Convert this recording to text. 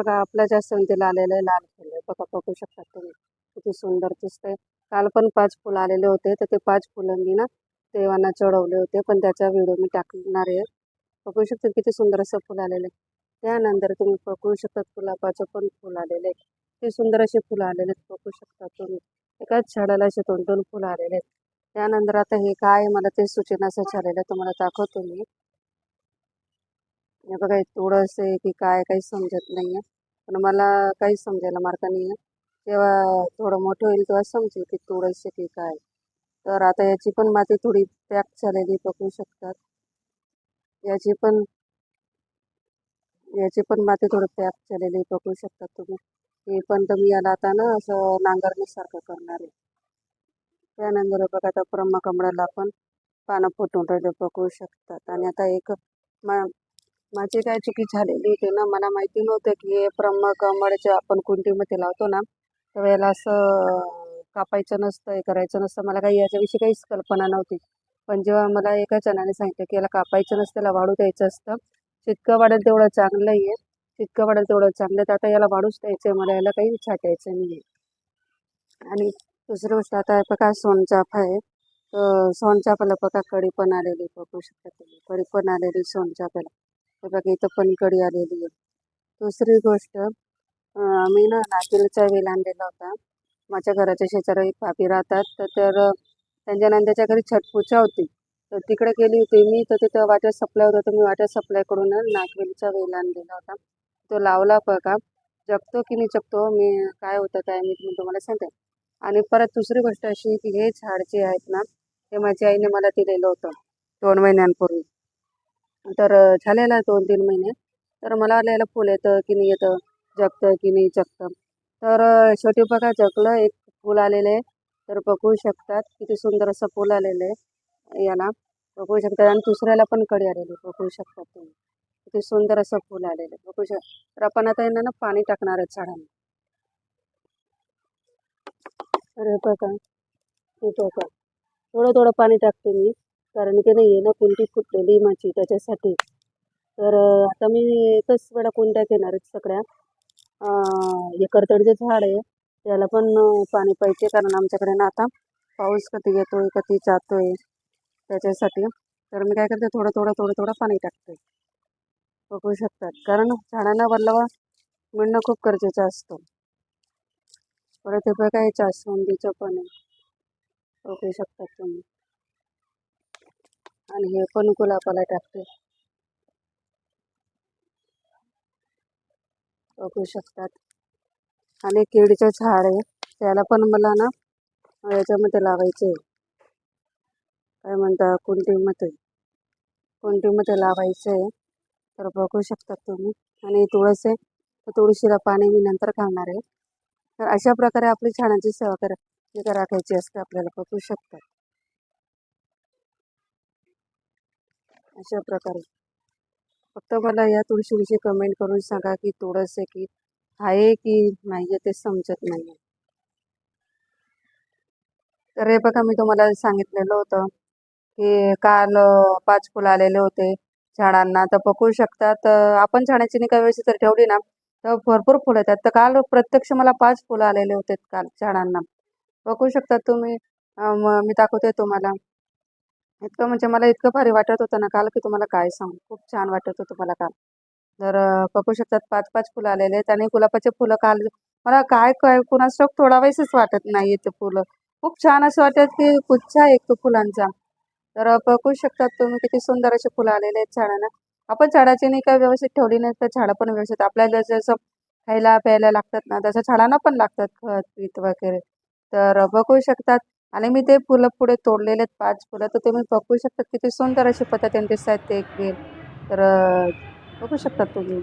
बघा आपल्या जास्वंदीला आलेलं आहे लाल फुलं बघा बघू शकता तुम्ही. किती सुंदर दिसतंय. काल पण पाच फुलं आलेले होते तर ते पाच फुलं मी ना देवांना चढवले होते पण त्याचा व्हिडिओ मी टाकणार आहे. बघू शकता किती सुंदर असं फुल आलेलं आहे. त्यानंतर तुम्ही बघू शकता गुलाबाचं पण फुल आलेलं आहे. किती सुंदर असे फुलं आलेले आहेत बघू शकता तुम्ही. एकाच झाडाला असे दोन दोन फुलं आलेले आहेत. त्यानंतर आता हे काय आहे मला ते सूचना असं झालेलं आहे तुम्हाला दाखवतो मी. हे बघा हे तुळस आहे की काय काही समजत नाही आहे पण मला काही समजायला मार्ग नाही आहे जेव्हा थोडं मोठं होईल तेव्हा समजेल की तुळस आहे की काय. तर आता याची पण माती थोडी पॅक झालेली पकवू शकतात. याची पण याची पण माती थोडी पॅक झालेली पकडू शकतात तुम्ही. हे पण तुम्ही याला आता ना असं नांगरणीसारखं करणार आहे. त्यानंतर बघा आता ब्रह्मकमळाला पण पानं फुटून राहिले शकतात. आणि आता एक मा माझी काय चुकी झालेली होती ना मला माहिती नव्हतं की हे ब्रह्मकमळ जे आपण कुंडीमध्ये लावतो ना त्यावेळेला असं कापायचं नसतं हे करायचं नसतं मला काही याच्याविषयी काहीच कल्पना नव्हती. पण जेव्हा मला एका जणाने सांगितलं की याला कापायचं नसतं याला वाढू द्यायचं असतं जितकं वाढेल तेवढं चांगलं आहे जितकं वाढेल तेवढं चांगलं तर आता याला वाढूच द्यायचं आहे मला याला काही छाटायचं नाही आहे. आणि दुसरी गोष्ट आता आहे बघा सोनचाफा आहे तर सोनचाफ्याला बघा कडी पण आलेली बघू शकता तुम्ही कडी पण आलेली सोनचाफाला. बघा इथं पण कडी आलेली आहे. दुसरी गोष्ट मी ना नागेलचा वेल आणलेला होता. माझ्या घराच्या शेजारी एक भाभी राहतात. तर तर त्यांच्या नंद्याच्या घरी छटपूजा होती. तर तिकडे गेली होती मी. तर तिथं वाटर सप्लाय होतं. तर मी वाटर सप्लायकडून नागवेलीचा वेल आणलेला होता. तो लावला बघा. जगतो की नाही जगतो मी काय होतं काय मी मी तुम्हाला सांगते. आणि परत दुसरी गोष्ट अशी की हे झाड जे आहेत ना ते माझ्या आईने मला दिलेलं होतं. दोन महिन्यांपूर्वी. तर झालेला आहे दोन तीन महिने. तर मला आलेलं फुल येतं की नाही येतं जगतं की नाही जगतं. तर शेवटी बघा जगलं एक फुल आलेलं आहे. तर बघू शकतात किती सुंदर असं फुल आलेलं आहे याला. बघू शकतात. आणि दुसऱ्याला पण कडी आलेली बघू शकतात तुम्ही. किती सुंदर असं फुल आलेलं आहे. बघू शक तर आपण आता यांना ना पाणी टाकणार आहे झाडांना. अरे बघा. हे बघा. थोडं थोडं पाणी टाकते मी. कारण की नाही आहे ना कोणती फुटलेली माझी त्याच्यासाठी. तर आता मी एकच वेळा कोणत्या घेणार आहेत सगळ्या. हे झाड आहे त्याला पण पाणी पाहिजे कारण आमच्याकडे ना आता पाऊस कधी येतोय कधी जातोय त्याच्यासाठी. तर मी काय करते थोडं थोडं थोडं थोडं पाणी टाकते. बघू शकतात. कारण झाडांना वल्लवा मिळणं खूप गरजेचं असतं. परत हे बघा हे जास्वंदीचं पण आहे. बघू शकतात तुम्ही. आणि हे पण गुलाबाला टाकते. बघू शकतात. आणि केळीचं झाड आहे. त्याला पण मला ना याच्यामध्ये लावायचे आहे. काय म्हणता? कुंडीमध्ये. कुंडीमध्ये लावायचं आहे. तर बघू शकतात तुम्ही. आणि तुळस आहे तर तुळशीला पाणी मी नंतर घालणार आहे. तर अशा प्रकारे आपली झाडांची सेवा करा राखायची असते आपल्याला. बघू शकतात अशा प्रकारे. फक्त मला या तुळशीविषयी कमेंट करून सांगा की तुळस आहे की आहे की नाही आहे ते समजत नाही आहे तर हे बघा मी तुम्हाला सांगितलेलं होतं की काल पाच फुलं आलेले होते झाडांना. तर पकवू शकतात आपण झाडाची निगा व्यवस्थित जर ठेवली ना तर भरपूर फुलं येतात. तर काल प्रत्यक्ष मला पाच फुलं आलेले होते काल झाडांना. बघू शकता तुम्ही मी दाखवते तुम्हाला. इतकं म्हणजे मला इतकं भारी वाटत होतं ना काल की तुम्हाला काय सांगू? खूप छान वाटत होतं मला काल. तर बघू शकतात पाच पाच फुलं आलेले आहेत आणि गुलाबाचे फुलं काल मला काय काय कुणाच थोडा वेळेसच वाटत नाही ते फुलं. खूप छान असं वाटत की गुच्छा एक तो फुलांचा. तर बघू शकतात तुम्ही किती सुंदर असे फुलं आलेले आहेत झाडांना. आपण झाडाची नाही काय व्यवस्थित ठेवली नाही तर झाडं पण व्यवस्थित आपल्याला जसं खायला प्यायला लागतात ना तसं झाडांना पण लागतात खत पीत वगैरे. तर बघू शकतात आणि मी ते फुलं पुढे तोडलेले आहेत पाच फुलं. तर तुम्ही बघू शकता किती सुंदर अशी पद्धतीने दिसत आहेत ते एक वेल तर बघू शकतात तुम्ही.